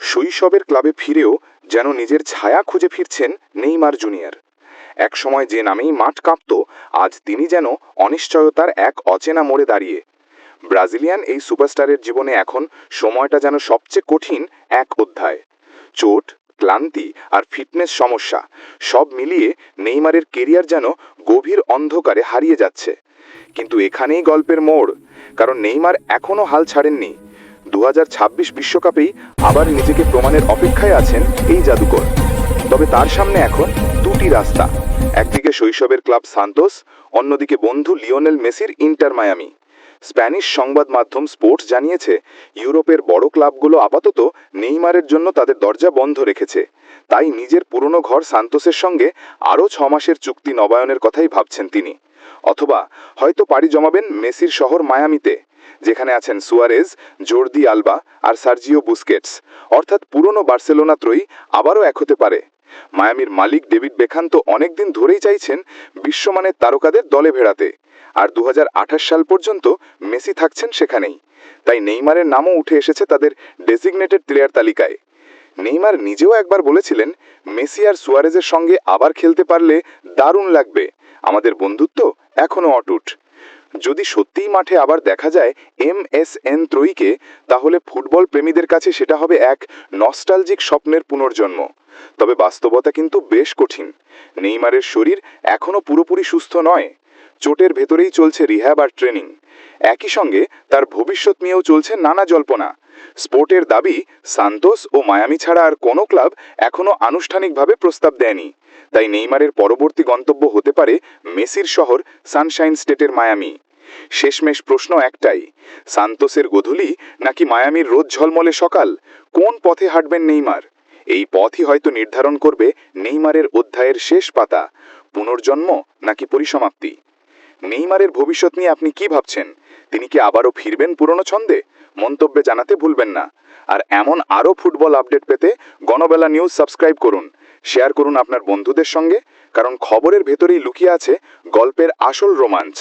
শৈশবের ক্লাবে ফিরেও যেন নিজের ছায়া খুঁজে ফিরছেন নেইমার জুনিয়র। একসময় যে নামেই মাঠ কাঁপত, আজ তিনি যেন অনিশ্চয়তার এক অচেনা মোড়ে দাঁড়িয়ে। ব্রাজিলিয়ান এই সুপারস্টারের জীবনে এখন সময়টা যেন সবচেয়ে কঠিন এক অধ্যায়। চোট, ক্লান্তি আর ফিটনেস সমস্যা সব মিলিয়ে নেইমারের কেরিয়ার যেন গভীর অন্ধকারে হারিয়ে যাচ্ছে। কিন্তু এখানেই গল্পের মোড়, কারণ নেইমার এখনও হাল ছাড়েননি। দু বিশ্বকাপেই আবার নিজেকে প্রমাণের অপেক্ষায় আছেন এই জাদুকর। তবে তার সামনে এখন দুটি রাস্তা। একদিকে শৈশবের ক্লাব সান্তোস, অন্যদিকে বন্ধু লিওনেল মেসির ইন্টার মায়ামি। স্প্যানিশ সংবাদ মাধ্যম স্পোর্টস জানিয়েছে, ইউরোপের বড় ক্লাবগুলো আপাতত নেইমারের জন্য তাদের দরজা বন্ধ রেখেছে। তাই নিজের পুরনো ঘর সান্তোসের সঙ্গে আরও ছ মাসের চুক্তি নবায়নের কথাই ভাবছেন তিনি। অথবা হয়তো পাড়ি জমাবেন মেসির শহর মায়ামিতে। যেখানে আছেন সুয়ারেজ, জোর্দি আলবা আর সার্জিও বুস্কেটস। অর্থাৎ পুরনো বার্সেলোনা ত্রয়ী আবারও এক হতে পারে। মায়ামির মালিক ডেভিড বেখান তো অনেকদিন ধরেই চাইছেন বিশ্বমানের তারকাদের দলে ভেড়াতে। আর দুহাজার আঠাশ সাল পর্যন্ত মেসি থাকছেন সেখানেই। তাই নেইমারের নামও উঠে এসেছে তাদের ডেজিগনেটেড প্লেয়ার তালিকায়। নেইমার নিজেও একবার বলেছিলেন, মেসি আর সুয়ারেজের সঙ্গে আবার খেলতে পারলে দারুণ লাগবে। আমাদের বন্ধুত্ব এখনও অটুট। যদি সত্যিই মাঠে আবার দেখা যায় এম এস এন ত্রয়ীকে, তাহলে ফুটবল প্রেমীদের কাছে সেটা হবে এক নস্টালজিক স্বপ্নের পুনর্জন্ম। তবে বাস্তবতা কিন্তু বেশ কঠিন। নেইমারের শরীর এখনও পুরোপুরি সুস্থ নয়। চোটের ভেতরেই চলছে রিহ্যাব আর ট্রেনিং। একই সঙ্গে তার ভবিষ্যৎ নিয়েও চলছে নানা জল্পনা। স্পোর্টের দাবি, সান্তোস ও মায়ামি ছাড়া আর কোনো ক্লাব এখনও আনুষ্ঠানিকভাবে প্রস্তাব দেয়নি। তাই নেইমারের পরবর্তী গন্তব্য হতে পারে মেসির শহর সানশাইন স্টেটের মায়ামি। শেষমেশ প্রশ্ন একটাই, সান্তোসের গোধূলি নাকি মায়ামির রোদ ঝলমলে সকাল? কোন পথে হাঁটবেন নেইমার? এই পথই হয়তো নির্ধারণ করবে নেইমারের অধ্যায়ের শেষ পাতা, পুনর্জন্ম নাকি পরিসমাপ্তি? নেইমারের ভবিষ্যৎ নিয়ে আপনি কি ভাবছেন? তিনি কি আবারও ফিরবেন পুরনো ছন্দে? মন্তব্যে জানাতে ভুলবেন না। আর এমন আরও ফুটবল আপডেট পেতে গণবেলা নিউজ সাবস্ক্রাইব করুন। শেয়ার করুন আপনার বন্ধুদের সঙ্গে, কারণ খবরের ভেতরেই লুকিয়ে আছে গল্পের আসল রোমাঞ্চ।